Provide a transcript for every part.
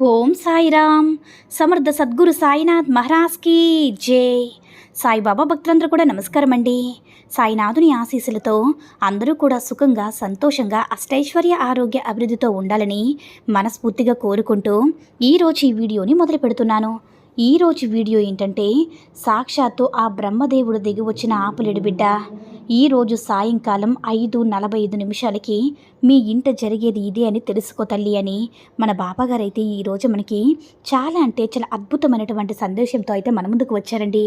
ఓం సాయిరామ్. సమర్థ సద్గురు సాయినాథ్ మహారాజ్కి జై. సాయిబాబా భక్తులందరూ కూడా నమస్కారం అండి సాయినాథుని ఆశీస్సులతో అందరూ కూడా సుఖంగా సంతోషంగా అష్టైశ్వర్య ఆరోగ్య అభివృద్ధితో ఉండాలని మనస్ఫూర్తిగా కోరుకుంటూ ఈరోజు ఈ వీడియోని మొదలు పెడుతున్నాను. ఈరోజు వీడియో ఏంటంటే సాక్షాత్తు ఆ బ్రహ్మదేవుడు దిగి వచ్చిన ఆపలేడు బిడ్డ. ఈరోజు సాయంకాలం ఐదు నలభై ఐదు నిమిషాలకి మీ ఇంట జరిగేది ఇదే అని తెలుసుకో తల్లి అని మన బాబాగారు అయితే ఈరోజు మనకి చాలా అంటే చాలా అద్భుతమైనటువంటి సందేశంతో అయితే మన ముందుకు వచ్చారండి.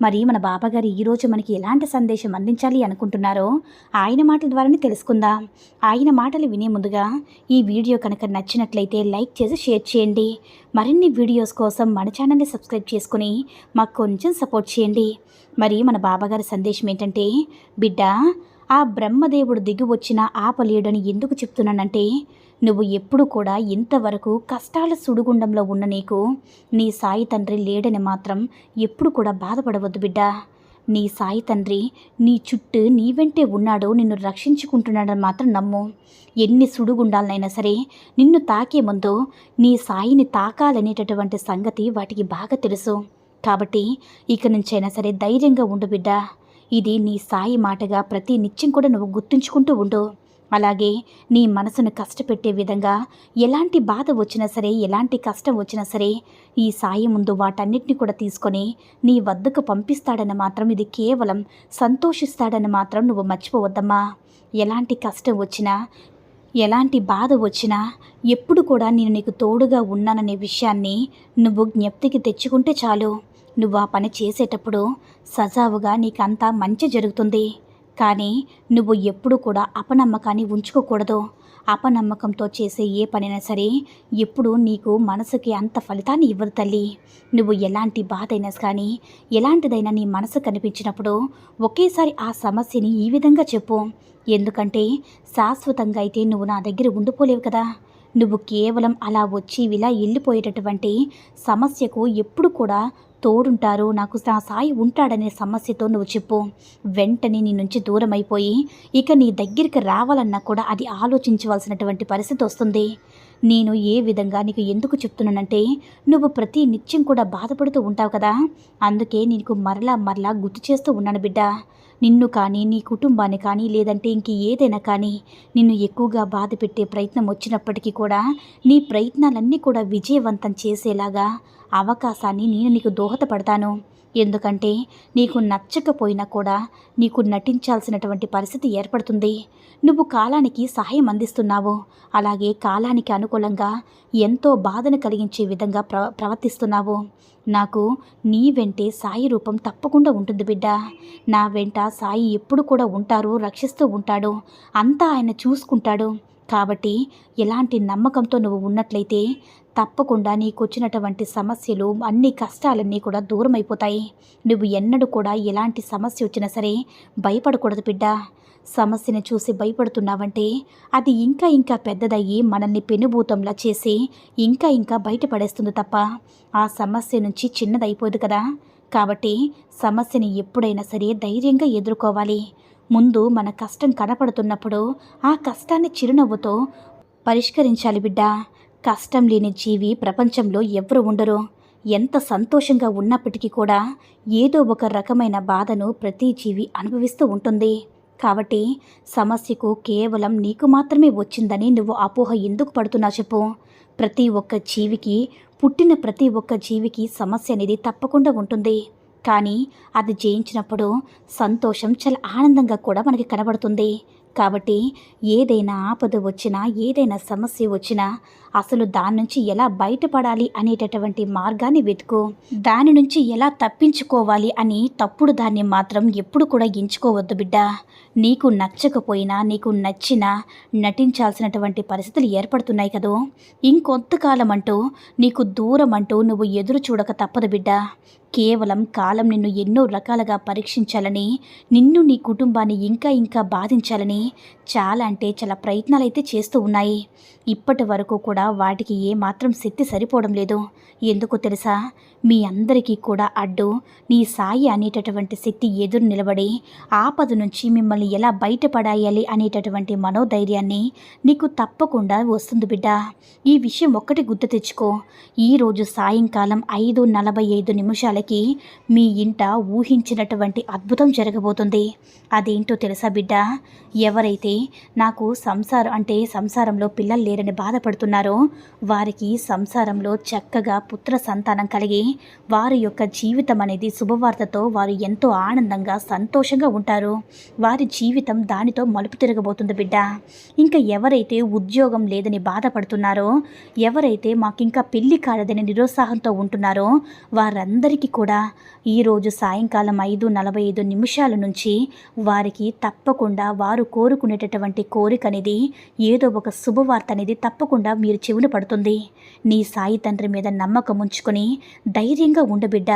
మరి మన బాబాగారు ఈరోజు మనకి ఎలాంటి సందేశం అందించాలి అనుకుంటున్నారో ఆయన మాటల ద్వారానే తెలుసుకుందాం. ఆయన మాటలు వినే ముందుగా ఈ వీడియో కనుక నచ్చినట్లయితే లైక్ చేసి షేర్ చేయండి. మరిన్ని వీడియోస్ కోసం మన ఛానల్ని సబ్స్క్రైబ్ చేసుకుని మాకు కొంచెం సపోర్ట్ చేయండి. మరి మన బాబాగారి సందేశం ఏంటంటే బిడ్డ ఆ బ్రహ్మదేవుడు దిగి వచ్చిన ఆపలేడని ఎందుకు చెప్తున్నానంటే నువ్వు ఎప్పుడు కూడా ఇంతవరకు కష్టాల సుడిగుండంలో ఉన్న నీకు నీ సాయి తండ్రి లేడని మాత్రం ఎప్పుడు కూడా బాధపడవద్దు బిడ్డ. నీ సాయి తండ్రి నీ చుట్టూ నీ వెంటే ఉన్నాడో నిన్ను రక్షించుకుంటున్నాడని మాత్రం నమ్ము. ఎన్ని సుడుగుండాలనైనా సరే నిన్ను తాకే ముందు నీ సాయిని తాకాలనేటటువంటి సంగతి వాటికి బాగా తెలుసు. కాబట్టి ఇక నుంచైనా సరే ధైర్యంగా ఉండు బిడ్డ. ఇది నీ సాయి మాటగా ప్రతి నిత్యం కూడా నువ్వు గుర్తుంచుకుంటూ ఉండు. అలాగే నీ మనసును కష్టపెట్టే విధంగా ఎలాంటి బాధ వచ్చినా సరే ఎలాంటి కష్టం వచ్చినా సరే ఈ సాయి ముందు వాటన్నిటిని కూడా తీసుకొని నీ వద్దకు పంపిస్తాడని మాత్రం ఇది కేవలం సంతోషిస్తాడని మాత్రం నువ్వు మర్చిపోవద్దమ్మా. ఎలాంటి కష్టం వచ్చినా ఎలాంటి బాధ వచ్చినా ఎప్పుడు కూడా నేను నీకు తోడుగా ఉన్నాననే విషయాన్ని నువ్వు జ్ఞప్తికి తెచ్చుకుంటే చాలు. నువ్వు ఆ పని చేసేటప్పుడు సజావుగా నీకంతా మంచి జరుగుతుంది. కానీ నువ్వు ఎప్పుడు కూడా అపనమ్మకాన్ని ఉంచుకోకూడదు. అపనమ్మకంతో చేసే ఏ పనైనా సరే ఎప్పుడు నీకు మనసుకి అంత ఫలితాన్ని ఇవ్వదు తల్లి. నువ్వు ఎలాంటి బాధ అయినా కానీ ఎలాంటిదైనా నీ మనసు కనిపించినప్పుడు ఒకేసారి ఆ సమస్యని ఈ విధంగా చెప్పు. ఎందుకంటే శాశ్వతంగా అయితే నువ్వు నా దగ్గర ఉండిపోలేవు కదా. నువ్వు కేవలం అలా వచ్చి ఇలా వెళ్ళిపోయేటటువంటి సమస్యకు ఎప్పుడు కూడా తోడుంటారు. నాకు నా సాయి ఉంటాడనే సమస్యతో నువ్వు చెప్పు. వెంటనే నీ నుంచి దూరం అయిపోయి ఇక నీ దగ్గరికి రావాలన్నా కూడా అది ఆలోచించవలసినటువంటి పరిస్థితి వస్తుంది. నేను ఏ విధంగా నీకు ఎందుకు చెప్తున్నానంటే నువ్వు ప్రతి నిత్యం కూడా బాధపడుతూ ఉంటావు కదా. అందుకే నీకు మరలా మరలా గుర్తు చేస్తూ ఉన్నాను బిడ్డ. నిన్ను కానీ నీ కుటుంబాన్ని కానీ లేదంటే ఇంక ఏదైనా కానీ నిన్ను ఎక్కువగా బాధ పెట్టే ప్రయత్నం వచ్చినప్పటికీ కూడా నీ ప్రయత్నాలన్నీ కూడా విజయవంతం చేసేలాగా అవకాశాన్ని నేను నీకు దోహదపడతాను. ఎందుకంటే నీకు నచ్చకపోయినా కూడా నీకు నటించాల్సినటువంటి పరిస్థితి ఏర్పడుతుంది. నువ్వు కాలానికి సహాయం అందిస్తున్నావు. అలాగే కాలానికి అనుకూలంగా ఎంతో బాధను కలిగించే విధంగా ప్ర ప్రవర్తిస్తున్నావు. నాకు నీ వెంటే సాయి రూపం తప్పకుండా ఉంటుంది బిడ్డ. నా వెంట సాయి ఎప్పుడు కూడా ఉంటారు రక్షిస్తూ ఉంటాడు. అంతా ఆయన చూసుకుంటాడు. కాబట్టి ఎలాంటి నమ్మకంతో నువ్వు ఉన్నట్లయితే తప్పకుండా నీకు వచ్చినటువంటి సమస్యలు అన్ని కష్టాలన్నీ కూడా దూరం అయిపోతాయి నువ్వు ఎన్నడూ కూడా ఎలాంటి సమస్య వచ్చినా సరే భయపడకూడదు బిడ్డ. సమస్యను చూసి భయపడుతున్నావంటే అది ఇంకా ఇంకా పెద్దదయ్యి మనల్ని పెనుభూతంలా చేసి ఇంకా ఇంకా బయటపడేస్తుంది తప్ప ఆ సమస్య నుంచి చిన్నదైపోదు కదా. కాబట్టి సమస్యని ఎప్పుడైనా సరే ధైర్యంగా ఎదుర్కోవాలి. ముందు మన కష్టం కనపడుతున్నప్పుడు ఆ కష్టాన్ని చిరునవ్వుతో పరిష్కరించాలి బిడ్డ. కష్టం లేని జీవి ప్రపంచంలో ఎవరు ఉండరు. ఎంత సంతోషంగా ఉన్నప్పటికీ కూడా ఏదో ఒక రకమైన బాధను ప్రతి జీవి అనుభవిస్తూ ఉంటుంది. కాబట్టి సమస్యకు కేవలం నీకు మాత్రమే వచ్చిందని నువ్వు అపోహ ఎందుకు పడుతున్నా చెప్పు. ప్రతి ఒక్క జీవికి పుట్టిన ప్రతి ఒక్క జీవికి సమస్య అనేది తప్పకుండా ఉంటుంది. కానీ అది జయించినప్పుడు సంతోషం చాలా ఆనందంగా కూడా మనకి కనబడుతుంది. కాబట్టి ఏదైనా ఆపద వచ్చినా ఏదైనా సమస్య వచ్చినా అసలు దాని నుంచి ఎలా బయటపడాలి అనేటటువంటి మార్గాన్ని వెతుకు. దాని నుంచి ఎలా తప్పించుకోవాలి అని తప్పుడు దాన్ని మాత్రం ఎప్పుడు కూడా ఎంచుకోవద్దు బిడ్డ. నీకు నచ్చకపోయినా నీకు నచ్చినా నటించాల్సినటువంటి పరిస్థితులు ఏర్పడుతున్నాయి కదూ. ఇంకొంతకాలం అంటూ నీకు దూరం అంటూ నువ్వు ఎదురు చూడక తప్పదు బిడ్డ. కేవలం కాలం నిన్ను ఎన్నో రకాలుగా పరీక్షించాలని నిన్ను నీ కుటుంబాన్ని ఇంకా ఇంకా బాధించాలని చాలా అంటే చాలా ప్రయత్నాలు అయితే చేస్తూ ఉన్నాయి. ఇప్పటి వరకు కూడా వాటికి ఏమాత్రం శక్తి సరిపోవడం లేదు. ఎందుకో తెలుసా? మీ అందరికీ కూడా అడ్డు. నీ సాయి అనేటటువంటి శక్తి ఎదురు నిలబడి ఆపద నుంచి మిమ్మల్ని ఎలా బయటపడాయాలి అనేటటువంటి మనోధైర్యాన్ని నీకు తప్పకుండా వస్తుంది బిడ్డ. ఈ విషయం ఒక్కటి గుర్తు తెచ్చుకో. ఈరోజు సాయంకాలం ఐదు నలభై ఐదు నిమిషాలకి మీ ఇంట ఊహించినటువంటి అద్భుతం జరగబోతుంది. అదేంటో తెలుసా బిడ్డ? ఎవరైతే నాకు సంసారం అంటే సంసారంలో పిల్లలు లేరని బాధపడుతున్నారు వారికి సంసారంలో చక్కగా పుత్ర సంతానం కలిగి వారి యొక్క జీవితం అనేది శుభవార్తతో వారు ఎంతో ఆనందంగా సంతోషంగా ఉంటారు. వారి జీవితం దానితో మలుపు తిరగబోతుంది బిడ్డ. ఇంకా ఎవరైతే ఉద్యోగం లేదని బాధపడుతున్నారో ఎవరైతే మాకు ఇంకా పెళ్ళి కాలేదని నిరుత్సాహంతో ఉంటున్నారో వారందరికీ కూడా ఈరోజు సాయంకాలం ఐదు నలభై ఐదు నిమిషాల నుంచి వారికి తప్పకుండా వారు కోరుకునేటటువంటి కోరిక అనేది ఏదో ఒక శుభవార్త అనేది తప్పకుండా మీరు చెవున పడుతుంది. నీ సాయి తండ్రి మీద నమ్మకం ఉంచుకొని ధైర్యంగా ఉండబిడ్డ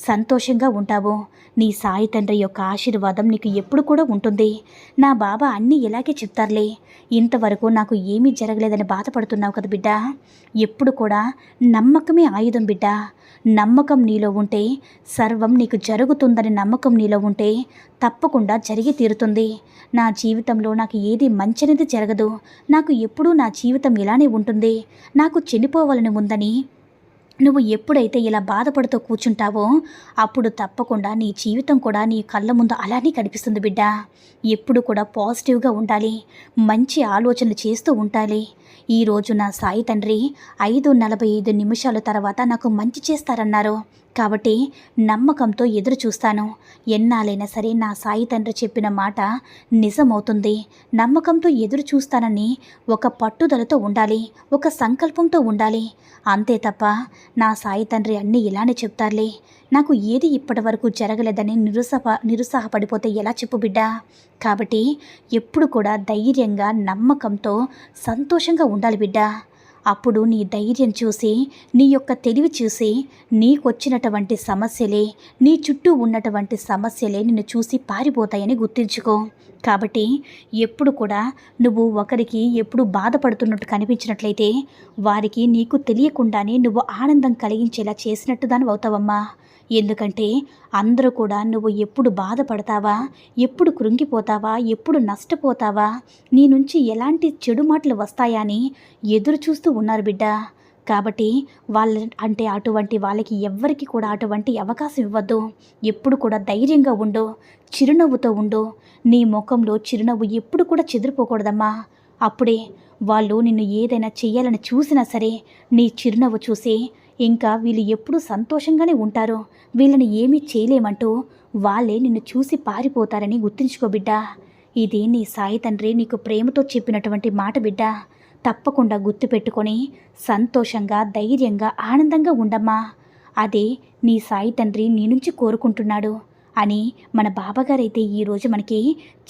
సంతోషంగా ఉంటావు. నీ సాయి తండ్రి యొక్క ఆశీర్వాదం నీకు ఎప్పుడు కూడా ఉంటుంది. నా బాబా అన్నీ ఇలాగే చెప్తారులే. ఇంతవరకు నాకు ఏమీ జరగలేదని బాధపడుతున్నావు కదా బిడ్డ. ఎప్పుడు కూడా నమ్మకమే ఆయుధం బిడ్డ. నమ్మకం నీలో ఉంటే సర్వం నీకు జరుగుతుందని నమ్మకం నీలో ఉంటే తప్పకుండా జరిగి తీరుతుంది. నా జీవితంలో నాకు ఏది మంచినది జరగదు. నాకు ఎప్పుడూ నా జీవితం ఇలానే ఉంటుంది నాకు చనిపోవాలని ఉందని. నువ్వు ఎప్పుడైతే ఇలా బాధపడుతూ కూర్చుంటావో అప్పుడు తప్పకుండా నీ జీవితం కూడా నీ కళ్ళ ముందు అలానే కనిపిస్తుంది బిడ్డ. ఎప్పుడు కూడా పాజిటివ్గా ఉండాలి. మంచి ఆలోచనలు చేస్తూ ఉండాలి. ఈరోజు నా సాయి తండ్రి ఐదు నలభై ఐదు నిమిషాల తర్వాత నాకు మంచి చేస్తారన్నారు. కాబట్టి నమ్మకంతో ఎదురు చూస్తాను. ఎన్నాలైనా సరే నా సాయి తండ్రి చెప్పిన మాట నిజమవుతుంది. నమ్మకంతో ఎదురు చూస్తానని ఒక పట్టుదలతో ఉండాలి. ఒక సంకల్పంతో ఉండాలి. అంతే తప్ప నా సాయి తండ్రి అన్నీ ఇలానే చెప్తారులే. నాకు ఏది ఇప్పటి వరకు జరగలేదని నిరుసహ నిరుత్సాహపడిపోతే ఎలా చెప్పు బిడ్డా? కాబట్టి ఎప్పుడు కూడా ధైర్యంగా నమ్మకంతో సంతోషంగా ఉండాలి బిడ్డ. అప్పుడు నీ ధైర్యం చూసి నీ యొక్క తెలివి చూసి నీకొచ్చినటువంటి సమస్యలే నీ చుట్టూ ఉన్నటువంటి సమస్యలే నిన్ను చూసి పారిపోతాయని గుర్తించుకో. కాబట్టి ఎప్పుడు కూడా నువ్వు ఒకరికి ఎప్పుడు బాధపడుతున్నట్టు కనిపించినట్లయితే వారికి నీకు తెలియకుండానే నువ్వు ఆనందం కలిగించేలా చేసినట్టు దాని అవుతావమ్మా. ఎందుకంటే అందరూ కూడా నువ్వు ఎప్పుడు బాధపడతావా? ఎప్పుడు కృంగిపోతావా? ఎప్పుడు నష్టపోతావా? నీ నుంచి ఎలాంటి చెడు మాటలు వస్తాయా అని ఎదురు చూస్తూ ఉన్నారు బిడ్డ. కాబట్టి వాళ్ళ అంటే అటువంటి వాళ్ళకి ఎవ్వరికి కూడా అటువంటి అవకాశం ఇవ్వద్దు. ఎప్పుడు కూడా ధైర్యంగా ఉండు. చిరునవ్వుతో ఉండు. నీ ముఖంలో చిరునవ్వు ఎప్పుడు కూడా చెదిరిపోకూడదమ్మా. అప్పుడే వాళ్ళు నిన్ను ఏదైనా చేయాలని చూసినా సరే నీ చిరునవ్వు చూసి ఇంకా వీళ్ళు ఎప్పుడూ సంతోషంగానే ఉంటారు వీళ్ళని ఏమీ చేయలేమంటూ వాళ్ళే నిన్ను చూసి పారిపోతారని గుర్తుంచుకో బిడ్డ. ఇది నీ సాయి తండ్రి నీకు ప్రేమతో చెప్పినటువంటి మాట బిడ్డ. తప్పకుండా గుర్తుపెట్టుకొని సంతోషంగా ధైర్యంగా ఆనందంగా ఉండమ్మా. అదే నీ సాయి తండ్రి నీ నుంచి కోరుకుంటున్నాడు అని మన బాబాగారు అయితే ఈరోజు మనకి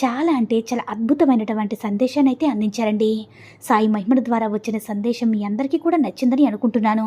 చాలా అంటే చాలా అద్భుతమైనటువంటి సందేశాన్ని అయితే అందించారండి. సాయి మహిమల ద్వారా వచ్చిన సందేశం మీ అందరికీ కూడా నచ్చిందని అనుకుంటున్నాను.